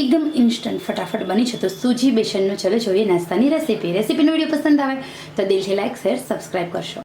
એકદમ ઇન્સ્ટન્ટ ફટાફટ બની છે તો સૂજી બેસનનો ચલો જોઈએ નાસ્તાની રેસીપી રેસીપીનો વીડિયો પસંદ આવે તો દિલથી લાઈક શેર સબસ્ક્રાઈબ કરશો.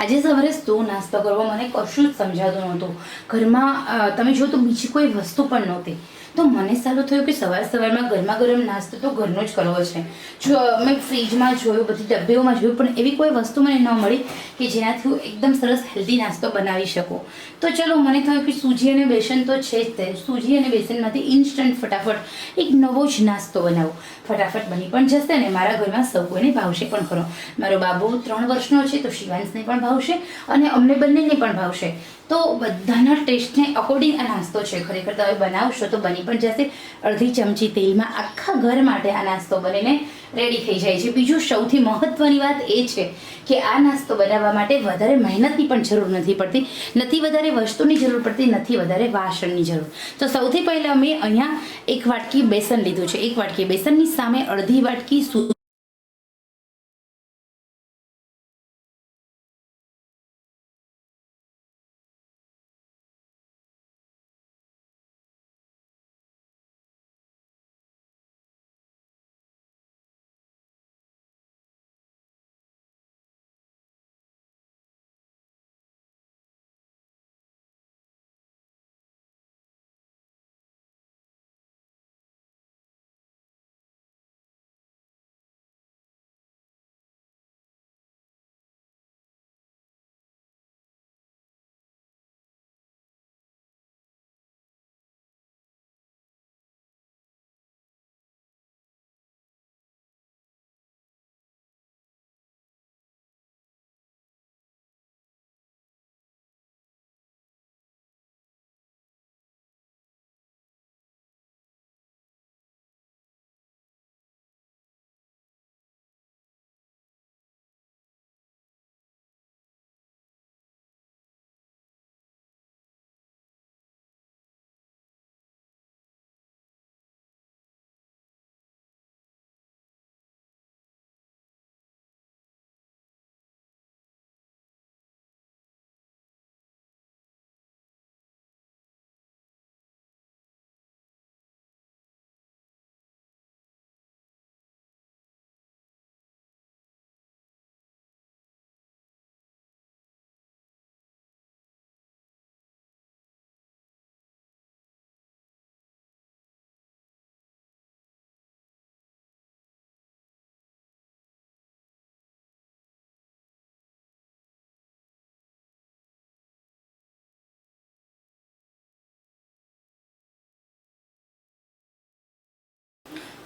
આજે સવારે શું નાસ્તો કરવો મને કશું જ સમજાતું નહોતું. ઘરમાં તમે જો તો બીજી કોઈ વસ્તુ પણ નહોતી. તો મને સારું થયું કે સવાર સવારમાં ગરમા ગરમ નાસ્તો તો ઘરનો જ કરવો છે. જો, મેં ફ્રીજમાં જોયું, બધી ડબ્બીઓમાં જોયું, પણ એવી કોઈ વસ્તુ મને ન મળી કે જેનાથી હું એકદમ સરસ હેલ્ધી નાસ્તો બનાવી શકું. તો ચલો, મને થયું કે સૂજી અને બેસન તો છે જ તે. સૂજી અને બેસનમાંથી ઇન્સ્ટન્ટ ફટાફટ એક નવો જ નાસ્તો બનાવો. ફટાફટ બની પણ જશે ને મારા ઘરમાં સૌ કોઈને ભાવશે પણ ખરો. મારો બાબુ ત્રણ વર્ષનો છે તો શિવાંશને પણ ભાવશે અને અમને બંનેને પણ ભાવશે. તો બધાના ટેસ્ટને અકોર્ડિંગ આ નાસ્તો છે. ખરેખર તમે બનાવશો તો બની પણ જશે અડધી ચમચી તેલમાં આખા ઘર માટે આ નાસ્તો બનીને રેડી થઈ જાય છે. બીજું સૌથી મહત્ત્વની વાત એ છે કે આ નાસ્તો બનાવવા માટે વધારે મહેનતની પણ જરૂર નથી પડતી. નથી વધારે વસ્તુની જરૂર પડતી, નથી વધારે વાસણની જરૂર. તો સૌથી પહેલાં મેં અહીંયા એક વાટકી બેસન લીધું છે. એક વાટકી બેસનની સામે અડધી વાટકી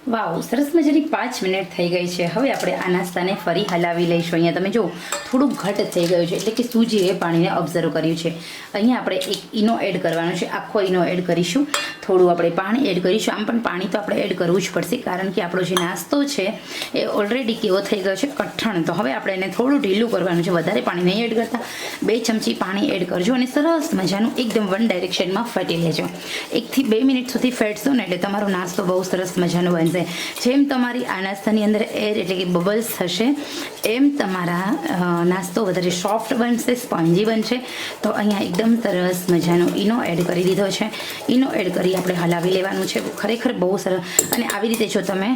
વાવ, સરસ મજાની પાંચ મિનિટ થઈ ગઈ છે. હવે આપણે આ નાસ્તાને ફરી હલાવી લઈશું. અહીંયા તમે જો થોડું ઘટ થઈ ગયું છે. એટલે કે સૂજીએ પાણીને ઓબ્ઝર્વ કર્યું છે. અહીંયા આપણે એક ઈનો એડ કરવાનો છે. આખો ઈનો એડ કરીશું. થોડું આપણે પાણી એડ કરીશું. આમ પણ પાણી તો આપણે એડ કરવું જ પડશે, કારણ કે આપણો જે નાસ્તો છે એ ઓલરેડી કેવો થઈ ગયો છે? કઠણ. તો હવે આપણે એને થોડું ઢીલું કરવાનું છે. વધારે પાણી નહીં એડ કરતા. બે ચમચી પાણી એડ કરજો અને સરસ મજાનું એકદમ વન ડાયરેક્શનમાં ફેટી લેજો. એકથી બે મિનિટ સુધી ફેટશો ને એટલે તમારો નાસ્તો બહુ સરસ મજાનો બનશે. જેમ તમારી આ નાસ્તાની અંદર એર એટલે કે બબલ્સ થશે એમ તમારા નાસ્તો વધારે સોફ્ટ બનશે સ્પોન્જી બનશે. તો અહીંયા એકદમ સરસ મજાનો ઈનો એડ કરી દીધો છે. ઈનો એડ કરી આપણે હલાવી લેવાનું છે. ખરેખર બહુ સરસ. અને આવી રીતે જો તમે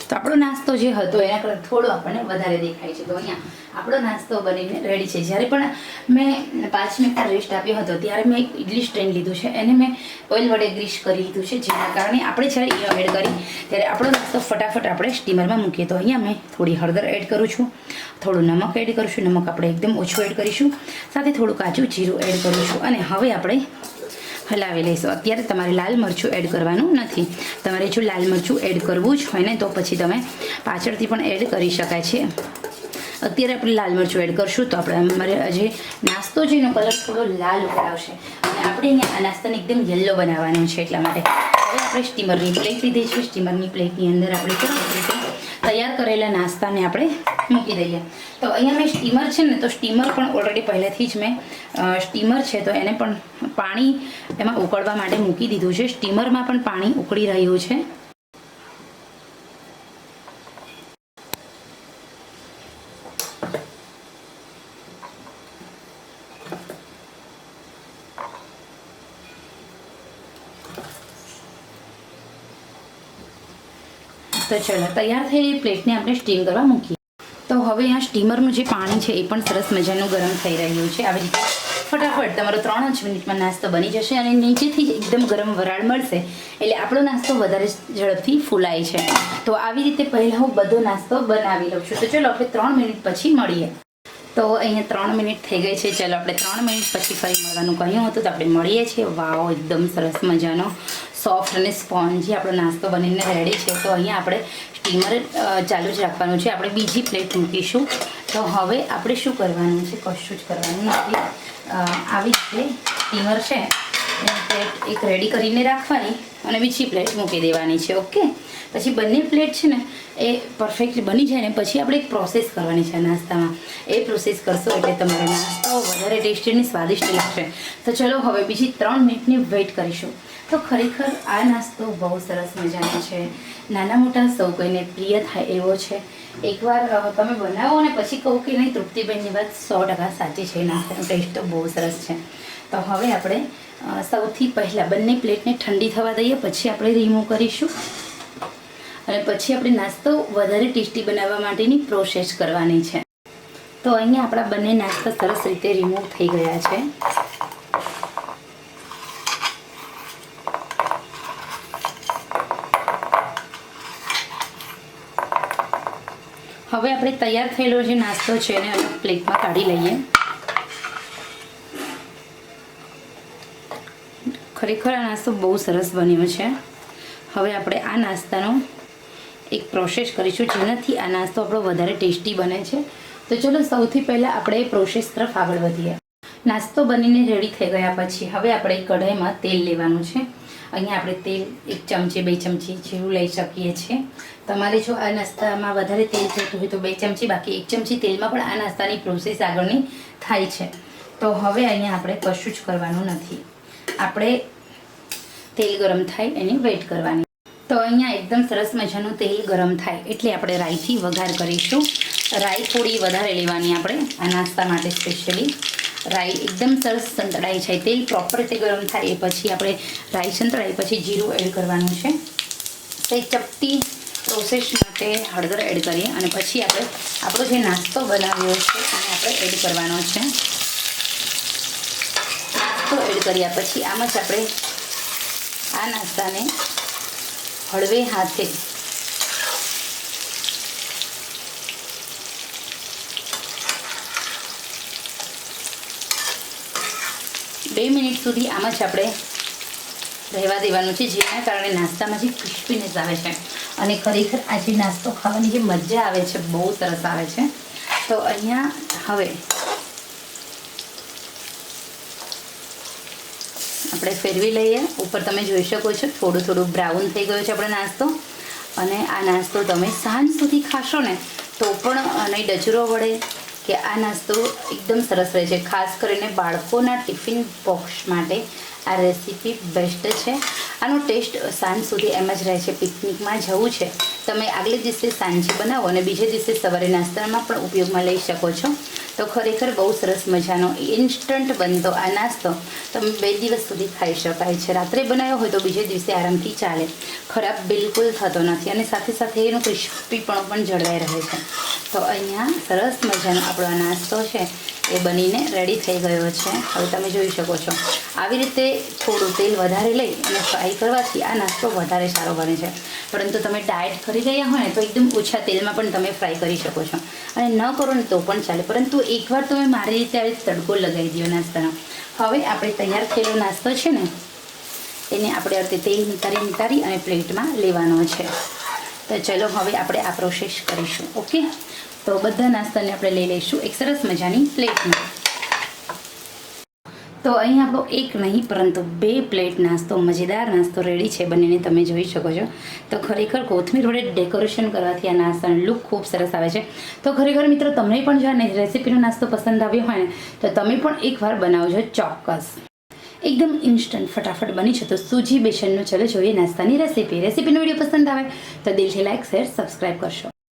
તો આપણો નાસ્તો જે હતો, એના કરતાં થોડો આપણને વધારે દેખાય છે. તો અહીંયા આપણો નાસ્તો બનીને રેડી છે. જ્યારે પણ મેં પાંચ મિનિટનો રેસ્ટ આપ્યો હતો, ત્યારે મેં ઇડલી સ્ટેન્ડ લીધું છે. એને મેં ઓઇલ વડે ગ્રીસ કરી લીધું છે, જેના કારણે આપણે જ્યારે ઈનો એડ કરી, ત્યારે આપણો નાસ્તો ફટાફટ આપણે સ્ટીમરમાં મૂકીએ. તો અહીંયા મેં થોડી હળદર એડ કરું છું, થોડું નમક એડ કરું છું. નમક આપણે એકદમ ઓછું એડ કરીશું, સાથે થોડું કાચું જીરું એડ કરું છું. અને હવે આપણે હલાવી લઈશું. અત્યારે તમારે લાલ મરચું એડ કરવાનું નથી. તમારે જો લાલ મરચું એડ કરવું જ હોય ને, તો પછી તમે પાછળથી પણ એડ કરી શકાય છે. અત્યારે આપણે લાલ મરચું એડ કરશું, તો આપણે અમારે જે નાસ્તો છે એનો કલર થોડો લાલ ઉપર આવશે અને આપણે આ નાસ્તાને એકદમ યલો બનાવવાનો છે એટલા માટે. હવે આપણે સ્ટીમરની પ્લેટ લીધી છે. સ્ટીમરની પ્લેટની અંદર આપણે તૈયાર કરેલા નાસ્તાને આપણે મૂકી દઈએ. તો અહીંયા મેં સ્ટીમર છે ને, તો સ્ટીમર પણ ઓલરેડી પહેલેથી જ મેં સ્ટીમર છે, તો એને પણ પાણી એમાં ઉકળવા માટે મૂકી દીધું છે. સ્ટીમરમાં પણ પાણી ઉકળી રહ્યું છે. તો ચલો, તૈયાર થયેલી પ્લેટને આપણે સ્ટીમ કરવા મૂકીએ. હવે આ સ્ટીમરનું જે પાણી છે એ પણ સરસ મજાનું ગરમ થઈ રહ્યું છે. આવી રીતે ફટાફટ તમારો ત્રણ જ મિનિટમાં નાસ્તો બની જશે અને નીચેથી જ એકદમ ગરમ વરાળ મળશે. એટલે આપણો નાસ્તો વધારે ઝડપથી ફૂલાય છે. તો આવી રીતે પહેલાં હું બધો નાસ્તો બનાવી લઉં છું. તો ચલો આપણે ત્રણ મિનિટ પછી મળીએ. તો અહીંયા ત્રણ મિનિટ થઈ ગઈ છે. ચલો આપણે ત્રણ મિનિટ પછી ફરી મળવાનું કહ્યું હતું તો આપણે મળીએ છીએ. વાવ, એકદમ સરસ મજાનો. સોફ્ટ અને સ્પોન્જી આપણો નાસ્તો બનીને રેડી છે, તો અહીંયા આપણે સ્ટીમર ચાલુ જ રાખવાનું છે. આપણે બીજી પ્લેટ મૂકીશું. તો હવે આપણે શું કરવાનું છે? કશું જ કરવાનું નથી. આવી રીતે સ્ટીમર છે પ્લેટ એક રેડી કરીને રાખવાની અને બીજી પ્લેટ મૂકી દેવાની છે, ઓકે? પછી બંને પ્લેટ છે ને, એ પરફેક્ટ બની જાય ને, પછી આપણે એક પ્રોસેસ કરવાની છે નાસ્તામાં. એ પ્રોસેસ કરશો એટલે તમારો નાસ્તો વધારે ટેસ્ટી અને સ્વાદિષ્ટ લાગશે. તો ચલો, હવે બીજી ત્રણ મિનિટની વેઇટ કરીશું. તો ખરેખર આ નાસ્તો બહુ સરસ મજાનો છે. નાના મોટા સૌ કોઈને પ્રિય થાય એવો છે. એકવાર તમે બનાવો અને પછી કહું કે નહીં, તૃપ્તિબેનની વાત સો ટકા સાચી છે. નાસ્તાનો ટેસ્ટ તો બહુ સરસ છે. તો હવે આપણે સૌથી પહેલાં બંને પ્લેટને ઠંડી થવા દઈએ, પછી આપણે રિમૂવ કરીશું. અને પછી આપણે નાસ્તો વધારે ટેસ્ટી બનાવવા માટેની પ્રોસેસ કરવાની છે. તો અહીંયા આપણા બંને નાસ્તા સરસ રીતે રિમૂવ થઈ ગયા છે. હવે આપણે તૈયાર થયેલો જે નાસ્તો છે એને અલગ પ્લેટમાં કાઢી લઈએ. ખરેખર આ નાસ્તો બહુ સરસ બન્યો છે. હવે આપણે આ નાસ્તાનો એક પ્રોસેસ કરીશું જેનાથી આ નાસ્તો આપણો વધારે ટેસ્ટી બને છે. તો ચલો સૌથી પહેલાં આપણે એ પ્રોસેસ તરફ આગળ વધીએ. નાસ્તો બનીને રેડી થઈ ગયા પછી હવે આપણે કઢાઈમાં તેલ લેવાનું છે. અહીંયા આપણે તેલ એક ચમચી, બે ચમચી જેવું લઈ શકીએ છીએ. તમારે જો આ નાસ્તામાં વધારે તેલ જોતું હોય તો બે ચમચી, બાકી એક ચમચી તેલમાં પણ આ નાસ્તાની પ્રોસેસ આગળની થાય છે. તો હવે અહીંયા આપણે કશું જ કરવાનું નથી. આપણે તેલ ગરમ થાય, એની વેઇટ કરવાની. તો અહીંયા એકદમ સરસ મજાનું તેલ ગરમ થાય એટલે આપણે રાઈથી વઘાર કરીશું. રાઈ થોડી વધારે લેવાની આપણે આ નાસ્તા માટે સ્પેશિયલી રાઈ એકદમ સરસ સંતળાય છે. તેલ પ્રોપર રીતે ગરમ થાય એ પછી આપણે રાઈ સંતળાય પછી જીરું એડ કરવાનું છે. તે ચપટી પ્રોસેસ માટે હળદર એડ કરીએ અને પછી આપણે આપણો જે નાસ્તો બનાવ્યો છે એને આપણે એડ કરવાનો છે. નાસ્તો એડ કર્યા પછી આમ જ આપણે આ નાસ્તાને હળવે હાથે બે મિનિટ સુધી આમ જ આપણે રહેવા દેવાનું છે, જેના કારણે નાસ્તામાં જે ક્રિસ્પીનેસ આવે છે અને ખરેખર આ જે નાસ્તો ખાવાની જે મજા આવે છે, બહુ સરસ આવે છે. તો અહીંયા હવે આપણે ફેરવી લઈએ. ઉપર તમે જોઈ શકો છો, થોડું થોડું બ્રાઉન થઈ ગયો છે આપણો નાસ્તો. અને આ નાસ્તો તમે સાંજ સુધી ખાશો ને, તો પણ નહીં, ડચરો વડે કે આ નાસ્તો એકદમ સરસ રહે છે. ખાસ કરીને બાળકોના ટિફિન બોક્સ માટે આ રેસીપી બેસ્ટ છે. આનો ટેસ્ટ સાંજ સુધી એમ જ રહે છે. પિકનિકમાં જવું છે. તમે આગલે દિવસે સાંજે બનાવો અને બીજે દિવસે સવારે નાસ્તામાં પણ ઉપયોગમાં લઈ શકો છો. તો ખરેખર બહુ સરસ મજાનો ઇન્સ્ટન્ટ બનતો આ નાસ્તો તમે બે દિવસ સુધી ખાઈ શકાય છે. રાત્રે બનાવ્યો હોય તો બીજે દિવસે આરામથી ચાલે. ખરાબ બિલકુલ થતો નથી અને સાથે સાથે એનું ક્રિસ્પીપણું પણ જળવાઈ રહે છે. તો અહીંયા સરસ મજાનો આપણો નાસ્તો છે. એ બનીને રેડી થઈ ગયો છે. હવે તમે જોઈ શકો છો. આવી રીતે થોડું તેલ વધારે લઈ અને ફ્રાય કરવાથી આ નાસ્તો વધારે સારો બને છે. પરંતુ તમે ડાયટ કરી રહ્યા હોય ને તો એકદમ ઓછા તેલમાં પણ તમે ફ્રાય કરી શકો છો. અને ન કરો ને તો પણ ચાલે. પરંતુ એકવાર તમે મારી રીતે આવી તડકો લગાવી દો નાસ્તાનો. હવે આપણે તૈયાર થયેલો નાસ્તો છે ને, એને આપણે આ તેલ નિતારી નિતારી અને પ્લેટમાં લેવાનો છે. તો ચલો હવે આપણે આ પ્રોસેસ કરીશું. ઓકે? તો બધા નાસ્તાને આપણે લઈ લઈશું એક સરસ મજાની પ્લેટમાં. તો અહીં આપણો એક નહીં, પરંતુ બે પ્લેટ નાસ્તો, મજેદાર નાસ્તો રેડી છે બંનેને તમે જોઈ શકો છો. તો ખરેખર કોથમીર વડે ડેકોરેશન કરવાથી આ નાસ્તાનો લુક ખૂબ સરસ આવે છે. તો ખરેખર મિત્રો, તમને પણ જો આ રેસીપીનો નાસ્તો પસંદ આવ્યો હોય ને, તો તમે પણ એકવાર બનાવજો ચોક્કસ. એકદમ ઇન્સ્ટન્ટ ફટાફટ બની છે તો સૂજી બેસનનો ચલો જોઈએ નાસ્તાની રેસીપી રેસીપીનો વીડિયો પસંદ આવે તો દિલથી લાઈક શેર સબસ્ક્રાઈબ કરશો.